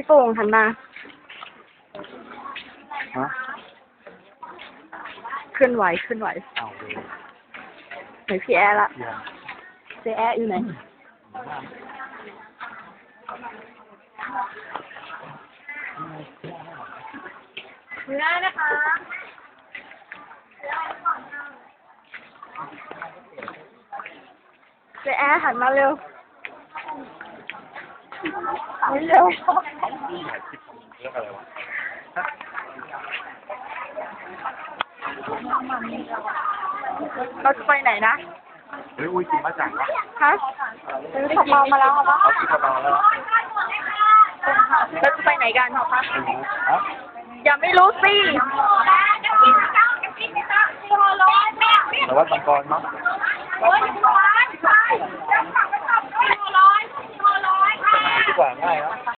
พี่โป่งหันมาฮะเคลื่อนไหวเคลื่อนไหวเอาเลยไหนพี่แอร์ละเยี่ยมเจแอร์อยู่ไหนไม่ได้นะคะเจแอร์หันมาเร็ว หันเร็วนี่ถ่ายคลิปเรื่องอะไรวะเราจะไปไหนนะเฮ้ยอุ้ยกินมาจังวะฮะซื้อสปามาแล้วเหรอเอากินกระเป๋าแล้วเราจะไปไหนกันคะไม่รู้ฮะอย่าไม่รู้สิแต่ว่าตังกรมั้งดี กว่าง่ายครับ